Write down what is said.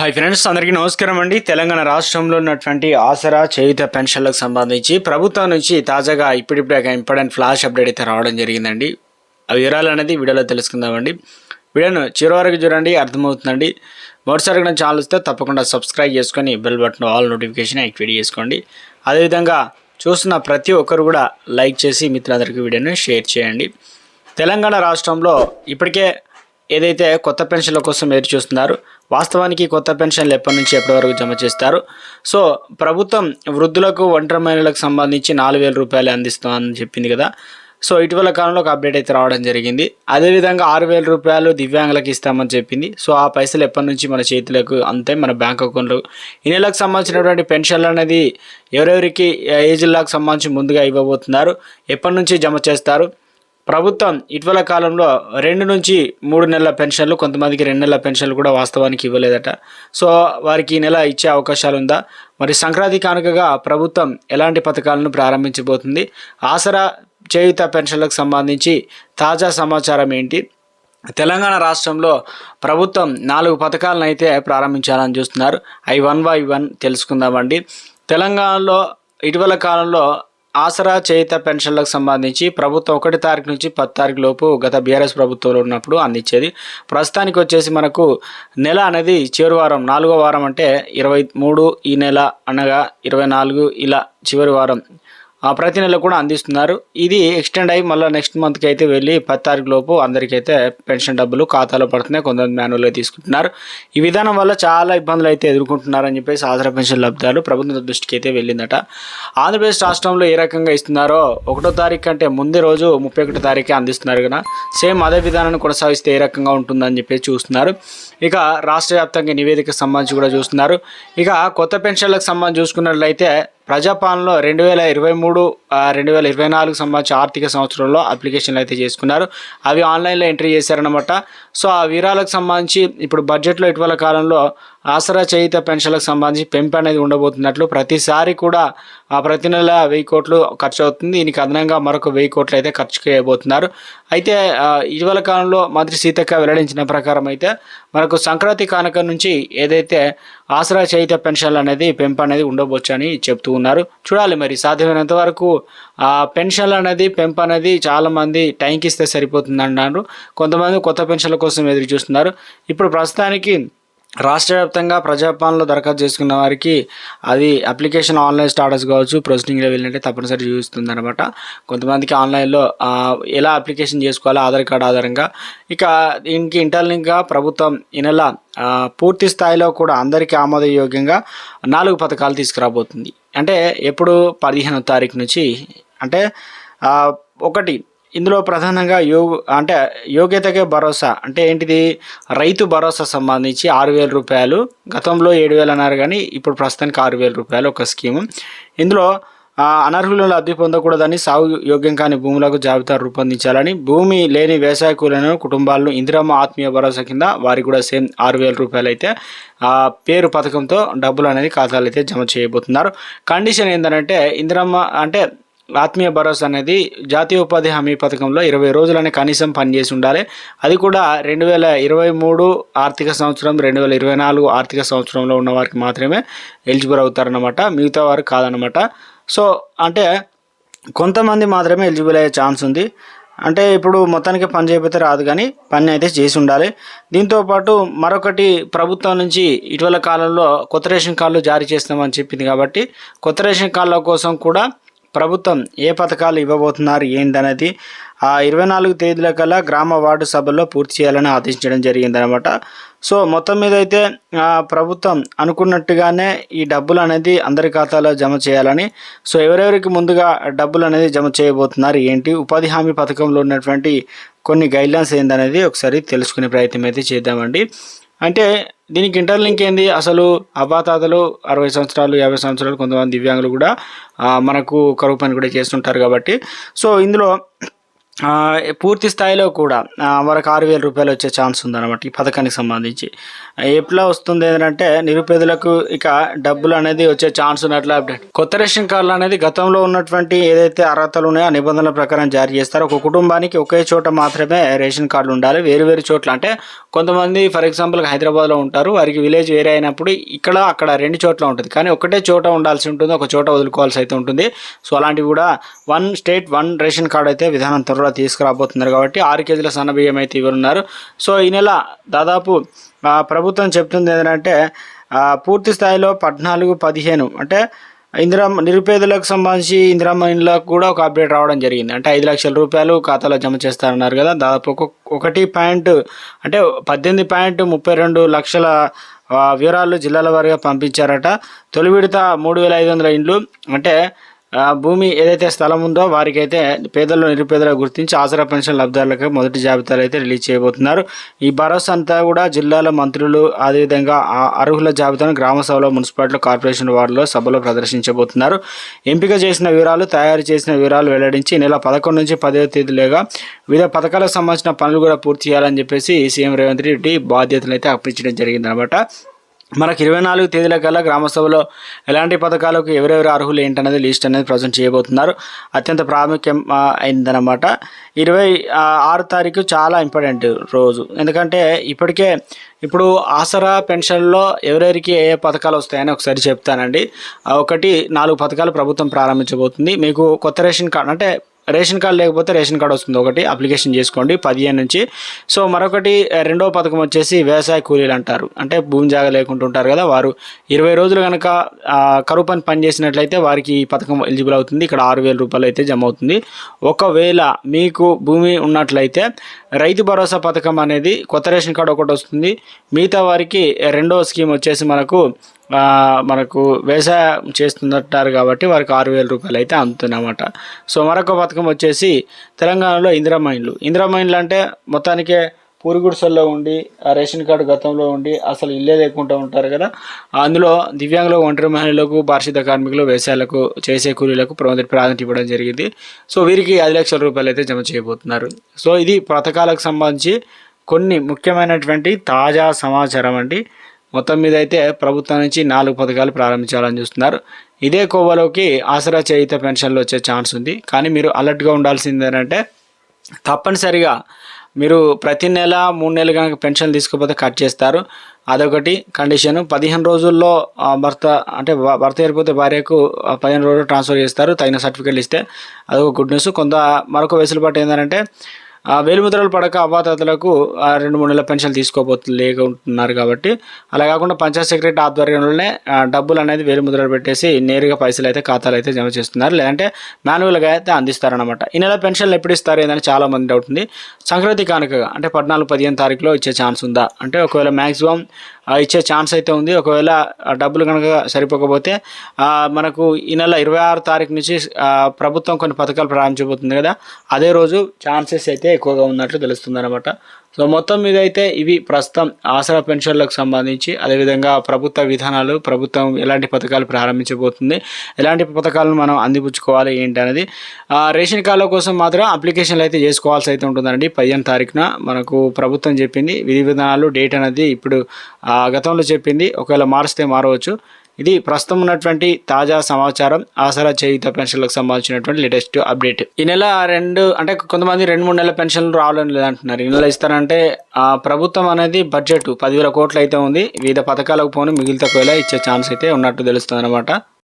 Hi friends అందరికీ నమస్కారం అండి. తెలంగాణ రాష్ట్రంలో ఉన్నటువంటి ఆసరా చేయుత పెన్షన్లకు సంబంధించి ప్రభుత్వం నుంచి తాజాగా ఇప్పుడిప్పుడే ఒక ఇంపార్టెంట్ ఫ్లాష్ అప్డేట్ అయితే రావడం జరిగిందండి. ఆ వివరాలు అనేది వీడియోలో తెలుసుకుందామండి వీడియోను చివరి వరకు చూడండి అర్థమవుతుందండి. మొదటిసారి నా ఛానల్ వస్తే తప్పకుండా సబ్స్క్రైబ్ చేసుకొని bell button all notification activate చేసుకోండి. అదేవిధంగా చూస్తున్న ప్రతి ఒక్కరు కూడా లైక్ చేసి మిత్రులందరికీ వీడియోను షేర్ చేయండి. తెలంగాణ రాష్ట్రంలో ఇప్పటికే ఏదైతే కొత్త పెన్షన్ల కోసం ఎదురు చూస్తున్నారు వాస్తవానికి కొత్త పెన్షన్లు ఎప్పటి నుంచి ఎప్పటి వరకు జమ చేస్తారు? సో ప్రభుత్వం వృద్ధులకు ఒంటరి మహిళలకు సంబంధించి నాలుగు వేల రూపాయలు అందిస్తామని చెప్పింది కదా. సో ఇటీవల కాలంలో ఒక అప్డేట్ అయితే రావడం జరిగింది. అదేవిధంగా ఆరు వేల రూపాయలు దివ్యాంగులకు ఇస్తామని చెప్పింది. సో ఆ పైసలు ఎప్పటి నుంచి మన చేతులకు అంతే మన బ్యాంక్ అకౌంట్లో. ఈ నెలకు సంబంధించినటువంటి పెన్షన్లు అనేది ఎవరెవరికి ఏజ్లకు సంబంధించి ముందుగా ఇవ్వబోతున్నారు ఎప్పటి నుంచి జమ చేస్తారు? ప్రభుత్వం ఇటీవల కాలంలో రెండు నుంచి మూడు నెలల పెన్షన్లు కొంతమందికి రెండు నెలల పెన్షన్లు కూడా వాస్తవానికి ఇవ్వలేదట. సో వారికి ఈ నెల ఇచ్చే అవకాశాలు ఉందా? మరి సంక్రాంతి కానుకగా ప్రభుత్వం ఎలాంటి పథకాలను ప్రారంభించబోతుంది? ఆసరా చేయుత పెన్షన్లకు సంబంధించి తాజా సమాచారం ఏంటి? తెలంగాణ రాష్ట్రంలో ప్రభుత్వం నాలుగు పథకాలను అయితే ప్రారంభించాలని చూస్తున్నారు. అవి వన్ బై వన్ తెలుసుకుందామండి. తెలంగాణలో ఇటీవల కాలంలో ఆసరా చేయిత పెన్షన్లకు సంబంధించి ప్రభుత్వం ఒకటి తారీఖు నుంచి పది తారీఖు లోపు గత బీఆర్ఎస్ ప్రభుత్వంలో ఉన్నప్పుడు అందించేది. ప్రస్తుతానికి వచ్చేసి మనకు నెల అనేది చివరి వారం నాలుగో వారం అంటే ఇరవై మూడు ఈ నెల అనగా ఇరవై నాలుగు ఇలా చివరి వారం ప్రతి నెల కూడా అందిస్తున్నారు. ఇది ఎక్స్టెండ్ అయ్యి మళ్ళీ నెక్స్ట్ మంత్కి అయితే వెళ్ళి పది తారీఖు లోపు అందరికైతే పెన్షన్ డబ్బులు ఖాతాలో పడుతున్నాయి. కొంతమంది మాన్యువల్గా తీసుకుంటున్నారు. ఈ విధానం వల్ల చాలా ఇబ్బందులు అయితే ఎదుర్కొంటున్నారని చెప్పేసి ఆధార పెన్షన్ లబ్ధాలు ప్రభుత్వం దృష్టికి అయితే వెళ్ళిందట. ఆంధ్రప్రదేశ్ రాష్ట్రంలో ఏ రకంగా ఇస్తున్నారో ఒకటో తారీఖు కంటే ముందే రోజు ముప్పై ఒకటో తారీఖే అందిస్తున్నారు కదా. సేమ్ అదే విధానాన్ని కొనసాగిస్తే ఏ రకంగా ఉంటుందని చెప్పేసి చూస్తున్నారు. ఇక రాష్ట్ర వ్యాప్తంగా నివేదిక సంబంధించి కూడా చూస్తున్నారు. ఇక కొత్త పెన్షన్లకు సంబంధించి చూసుకున్నట్లయితే ప్రజాపాలనలో రెండు వేల ఇరవై మూడు మూడు రెండు వేల ఇరవై నాలుగు సంబంధించి ఆర్థిక సంవత్సరంలో అప్లికేషన్లు అయితే చేసుకున్నారు. అవి ఆన్లైన్లో ఎంట్రీ చేశారనమాట సో ఆ వీరాలకు సంబంధించి ఇప్పుడు బడ్జెట్లో ఇటీవల కాలంలో ఆసరా చేయిత పెన్షన్లకు సంబంధించి పెంపు అనేది ఉండబోతున్నట్లు ప్రతిసారి కూడా ఆ ప్రతి నెల వెయ్యి కోట్లు ఖర్చు అవుతుంది. దీనికి అదనంగా మరొక వెయ్యి కోట్లు అయితే ఖర్చు చేయబోతున్నారు. అయితే ఇటీవల కాలంలో మంత్రి సీతక్క వెల్లడించిన ప్రకారం అయితే మనకు సంక్రాంతి కానుక నుంచి ఏదైతే ఆసరా చేయిత పెన్షన్లు అనేది పెంపు అనేది ఉండబోచ్చు అని చెప్తూ ఉన్నారు. చూడాలి మరి సాధ్యమైనంత వరకు పెన్షన్లు అనేది పెంపు అనేది చాలామంది టైంకి ఇస్తే సరిపోతుంది అన్నారు కొంతమంది కొత్త పెన్షన్ల కోసం ఎదురు చూస్తున్నారు. ఇప్పుడు ప్రస్తుతానికి రాష్ట్ర వ్యాప్తంగా ప్రజాపాలనలో దరఖాస్తు చేసుకున్న వారికి అది అప్లికేషన్ ఆన్లైన్ స్టాటస్ కావచ్చు ప్రొసీడింగ్లో వెళ్ళినట్టే తప్పనిసరి చూపిస్తుంది అనమాట కొంతమందికి ఆన్లైన్లో ఎలా అప్లికేషన్ చేసుకోవాలో ఆధార్ కార్డు ఆధారంగా. ఇక దీనికి ఇంటర్లింక్గా ప్రభుత్వం ఈ నెల పూర్తి స్థాయిలో కూడా అందరికీ ఆమోదయోగ్యంగా నాలుగు పథకాలు తీసుకురాబోతుంది. అంటే ఎప్పుడు పదిహేనో తారీఖు నుంచి అంటే ఒకటి ఇందులో ప్రధానంగా యో అంటే యోగ్యతకే భరోసా అంటే ఏంటిది? రైతు భరోసా సంబంధించి ఆరు వేల రూపాయలు గతంలో ఏడు వేలు అన్నారు కానీ ఇప్పుడు ప్రస్తుతానికి ఆరు వేల రూపాయలు ఒక స్కీము. ఇందులో అనర్హులను లబ్ధి పొందకూడదని సాగు యోగ్యం కాని భూములకు జాబితా రూపొందించాలని భూమి లేని వ్యవసాయ కూలీలను కుటుంబాలను ఇందిరమ్మ ఆత్మీయ భరోసా కింద వారికి కూడా సేమ్ ఆరు వేల రూపాయలు అయితే ఆ పేరు పథకంతో డబ్బులు అనేది ఖాతాలు అయితే జమ చేయబోతున్నారు. కండిషన్ ఏంటంటే ఇందిరమ్మ అంటే ఆత్మీయ భరోసా అనేది జాతీయ ఉపాధి హామీ పథకంలో ఇరవై రోజులనే కనీసం పనిచేసి ఉండాలి. అది కూడా రెండు వేల ఇరవై మూడు ఆర్థిక సంవత్సరం రెండు వేల ఇరవై నాలుగు ఆర్థిక సంవత్సరంలో ఉన్న వారికి మాత్రమే ఎలిజిబుల్ అవుతారన్నమాట. మిగతా వారు కాదనమాట సో అంటే కొంతమంది మాత్రమే ఎలిజిబుల్ అయ్యే ఛాన్స్ ఉంది. అంటే ఇప్పుడు మొత్తానికి పని చేయకపోతే రాదు కానీ పని అయితే చేసి ఉండాలి. దీంతోపాటు మరొకటి ప్రభుత్వం నుంచి ఇటీవల కాలంలో కొత్త రేషన్ కార్డులు జారీ చేస్తామని చెప్పింది కాబట్టి కొత్త రేషన్ కార్డుల కోసం కూడా ప్రభుత్వం ఏ పథకాలు ఇవ్వబోతున్నారు ఏందనేది ఆ ఇరవై నాలుగు తేదీల కల్లా గ్రామ వార్డు సభల్లో పూర్తి చేయాలని ఆదేశించడం జరిగిందనమాట. సో మొత్తం మీద అయితే ప్రభుత్వం అనుకున్నట్టుగానే ఈ డబ్బులు అనేది అందరి ఖాతాలో జమ చేయాలని సో ఎవరెవరికి ముందుగా డబ్బులు అనేది జమ చేయబోతున్నారు ఏంటి ఉపాధి హామీ పథకంలో ఉన్నటువంటి కొన్ని గైడ్లైన్స్ ఏందనేది ఒకసారి తెలుసుకునే ప్రయత్నం అయితే చేద్దామండి. అంటే దీనికి ఇంటర్లింక్ ఏంది? అసలు అవ్వాతాతలు అరవై సంవత్సరాలు యాభై సంవత్సరాలు కొంతమంది దివ్యాంగులు కూడా మనకు కరువు పని కూడా చేస్తుంటారు కాబట్టి. సో ఇందులో పూర్తి స్థాయిలో కూడా వరకు ఆరు వేల రూపాయలు వచ్చే ఛాన్స్ ఉందన్నమాట ఈ పథకానికి సంబంధించి. ఎట్లా వస్తుంది ఏంటంటే నిరుపేదలకు ఇక డబ్బులు అనేది వచ్చే ఛాన్స్ ఉన్నట్లు అప్డేట్. కొత్త రేషన్ కార్డులు అనేది గతంలో ఉన్నటువంటి ఏదైతే అర్హతలు ఉన్నాయో ఆ నిబంధనల ప్రకారం జారీ చేస్తారు. ఒక కుటుంబానికి ఒకే చోట మాత్రమే రేషన్ కార్డులు ఉండాలి. వేరు వేరు చోట్ల అంటే కొంతమంది ఫర్ ఎగ్జాంపుల్ హైదరాబాద్లో ఉంటారు. వారికి విలేజ్ వేరే అయినప్పుడు ఇక్కడ అక్కడ రెండు చోట్ల ఉంటుంది. కానీ ఒకటే చోట ఉండాల్సి ఉంటుంది ఒక చోట వదులుకోవాల్సి అయితే ఉంటుంది. సో అలాంటివి కూడా one state one ration card అయితే విధానం త్వరలో తీసుకురాబోతున్నారు కాబట్టి ఆరు కేజీల సన్న బియ్యం అయితే ఇవ్వనున్నారు. సో ఈ నెల దాదాపు ప్రభుత్వం చెప్తుంది ఏంటంటే పూర్తి స్థాయిలో పద్నాలుగు పదిహేను అంటే ఇందిరా నిరుపేదలకు సంబంధించి ఇందిరమ్మ ఇండ్లకు కూడా ఒక అప్డేట్ రావడం జరిగింది. అంటే ఐదు లక్షల రూపాయలు ఖాతాలో జమ చేస్తారన్నారు కదా. దాదాపు ఒక ఒకటి పాయింట్ అంటే పద్దెనిమిది పాయింట్ ముప్పై రెండు లక్షల వివరాలు జిల్లాల వారీగా పంపించారట. తొలి విడత మూడు వేల ఐదు వందల ఇండ్లు అంటే భూమి ఏదైతే స్థలం ఉందో వారికైతే పేదలు నిరుపేదలు గుర్తించి ఆసరా పెన్షన్ లబ్ధిదారులకు మొదటి జాబితాలు అయితే రిలీజ్ చేయబోతున్నారు. ఈ భరోసా అంతా కూడా జిల్లాల మంత్రులు అదేవిధంగా అర్హుల జాబితాను గ్రామ సభలో మున్సిపాలిటీ కార్పొరేషన్ వార్డులో సభలో ప్రదర్శించబోతున్నారు. ఎంపిక చేసిన వివరాలు తయారు చేసిన వివరాలు వెల్లడించి నెల పదకొండు నుంచి పదవ తేదీలోగా వివిధ పథకాలకు సంబంధించిన పనులు కూడా పూర్తి చేయాలని చెప్పేసి సీఎం రేవంత్ రెడ్డి బాధ్యతలు అయితే అప్పించడం జరిగిందనమాట. మనకు ఇరవై నాలుగు తేదీల కల్లా గ్రామసభలో ఎలాంటి పథకాలకు ఎవరెవరు అర్హులు ఏంటనేది లిస్ట్ అనేది ప్రజెంట్ చేయబోతున్నారు. అత్యంత ప్రాముఖ్యం అయిందనమాట ఇరవై ఆరు తారీఖు చాలా ఇంపార్టెంట్ రోజు. ఎందుకంటే ఇప్పటికే ఇప్పుడు ఆసరా పెన్షన్లో ఎవరెవరికి ఏ ఏ పథకాలు వస్తాయని ఒకసారి చెప్తానండి. ఒకటి నాలుగు పథకాలు ప్రభుత్వం ప్రారంభించబోతుంది. మీకు కొత్త రేషన్ కార్డు అంటే రేషన్ కార్డు లేకపోతే రేషన్ కార్డు వస్తుంది. ఒకటి అప్లికేషన్ చేసుకోండి. పదిహేను నుంచి. సో మరొకటి రెండవ రెండో పథకం వచ్చేసి వ్యవసాయ కూలీలు అంటారు. అంటే భూమి జాగా లేకుండా ఉంటారు కదా వారు. ఇరవై రోజులు కనుక కరువు పని పని చేసినట్లయితే వారికి ఈ పథకం ఎలిజిబుల్ అవుతుంది. ఇక్కడ ఆరు వేల రూపాయలు అయితే జమ అవుతుంది. ఒకవేళ మీకు భూమి ఉన్నట్లయితే రైతు భరోసా పథకం అనేది కొత్త రేషన్ కార్డు ఒకటి వస్తుంది. మిగతా వారికి రెండో స్కీమ్ వచ్చేసి మనకు మనకు వ్యవసాయం చేస్తున్నట్టారు కాబట్టి వారికి ఆరు వేల రూపాయలు అయితే అందుతున్నమాట. సో మరొక పథకం వచ్చేసి తెలంగాణలో ఇందిరా ఇండ్లు ఇందిరమ్మ అంటే మొత్తానికే పూరిగుడిసల్లో ఉండి ఆ రేషన్ కార్డు గతంలో ఉండి అసలు ఇల్లే లేకుండా ఉంటారు కదా. అందులో దివ్యాంగులు ఒంటరి మహిళలకు పారిశుద్ధ కార్మికులు వ్యవసాయాలకు చేసే కూలీలకు ప్రాధాన్యత ఇవ్వడం జరిగింది. సో వీరికి ఐదు లక్షల రూపాయలు అయితే జమ చేయబోతున్నారు. సో ఇది పథకాలకు సంబంధించి కొన్ని ముఖ్యమైనటువంటి తాజా సమాచారం అండి. మొత్తం మీద అయితే ప్రభుత్వం నుంచి నాలుగు పథకాలు ప్రారంభించాలని చూస్తున్నారు. ఇదే కోవలోకి ఆసరా చేయిత పెన్షన్లు వచ్చే ఛాన్స్ ఉంది. కానీ మీరు అలర్ట్గా ఉండాల్సింది ఏంటంటే తప్పనిసరిగా మీరు ప్రతి నెల మూడు నెలలు కనుక పెన్షన్ తీసుకోకపోతే కట్ చేస్తారు. అదొకటి. కండిషన్ పదిహేను రోజుల్లో భర్త అంటే భర్త ఏరిపోతే భార్యకు పదిహేను రోజులు ట్రాన్స్ఫర్ చేస్తారు. తగిన సర్టిఫికేట్లు ఇస్తే. అదొక గుడ్ న్యూస్. కొంత మరొక వెసులుబాటు ఏంటంటే వేలిముద్రలు పడక అవ్వాతాతలకు రెండు మూడు నెలల పెన్షన్ తీసుకోబోతు లేకుంటున్నారు కాబట్టి అలా కాకుండా పంచాయత్ సెక్రటరీ ఆధ్వర్యంలోనే డబ్బులు అనేది వేలిముద్రలు పెట్టేసి నేరుగా పైసలు అయితే ఖాతాలు అయితే జమ చేస్తున్నారు. లేదంటే మాన్యువల్గా అయితే అందిస్తారనమాట ఈ నెల పెన్షన్లు ఎప్పుడు ఇస్తారు ఏందని చాలా మంది డౌట్ ఉంది. సంక్రాంతి కానుకగా అంటే పద్నాలుగు పదిహేను తారీఖులో ఇచ్చే ఛాన్స్ ఉందా? అంటే ఒకవేళ మ్యాక్సిమం ఇచ్చే ఛాన్స్ అయితే ఉంది. ఒకవేళ డబ్బులు కనుక సరిపోకపోతే మనకు ఈ నెల ఇరవై ఆరు తారీఖు నుంచి ప్రభుత్వం కొన్ని పథకాలు ప్రారంభించబోతుంది కదా. అదే రోజు ఛాన్సెస్ అయితే ఎక్కువగా ఉన్నట్లు తెలుస్తుంది అనమాట సో మొత్తం మీద అయితే ఇవి ప్రస్తుతం ఆసరా పెన్షన్లకు సంబంధించి అదేవిధంగా ప్రభుత్వ విధానాలు ప్రభుత్వం ఎలాంటి పథకాలు ప్రారంభించబోతుంది ఎలాంటి పథకాలను మనం అందిపుచ్చుకోవాలి ఏంటి అనేది రేషన్ కార్డుల కోసం మాత్రం అప్లికేషన్లు అయితే చేసుకోవాల్సి అయితే ఉంటుందండి. పదిహేను తారీఖున మనకు ప్రభుత్వం చెప్పింది విధి విధానాలు డేట్ అనేది ఇప్పుడు ఆ, గతంలో చెప్పింది ఒకవేళ మారిస్తే మారవచ్చు. ఇది ప్రస్తుతం ఉన్నటువంటి తాజా సమాచారం. ఆసరా చేయుత పెన్షన్లకు సంబంధించినటువంటి లేటెస్ట్ అప్డేట్. ఈ నెల రెండు అంటే కొంతమంది రెండు మూడు నెలల పెన్షన్లు రావాలని లేదంటున్నారు. ఈ నెల ఇస్తారంటే ఆ, ప్రభుత్వం అనేది బడ్జెట్ పదివేల కోట్లు అయితే ఉంది. వివిధ పథకాలకు పోను మిగిలితే ఒకవేళ ఇచ్చే ఛాన్స్ అయితే ఉన్నట్టు తెలుస్తుంది అనమాట